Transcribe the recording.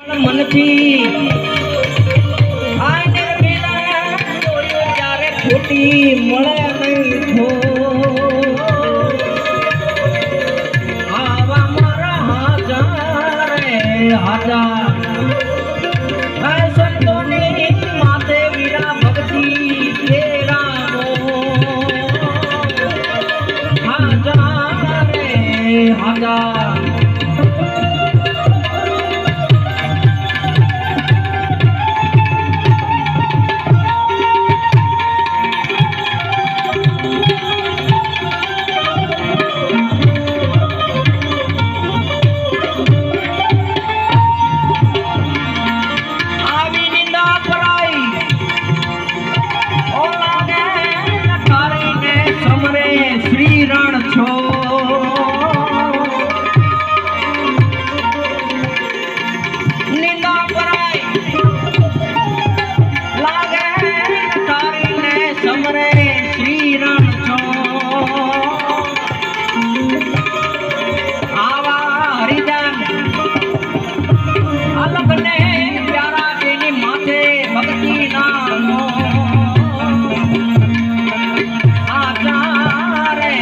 મનથી આને મેલા દોડ્યો ત્યારે ખોટી મળે નહીં થો Handa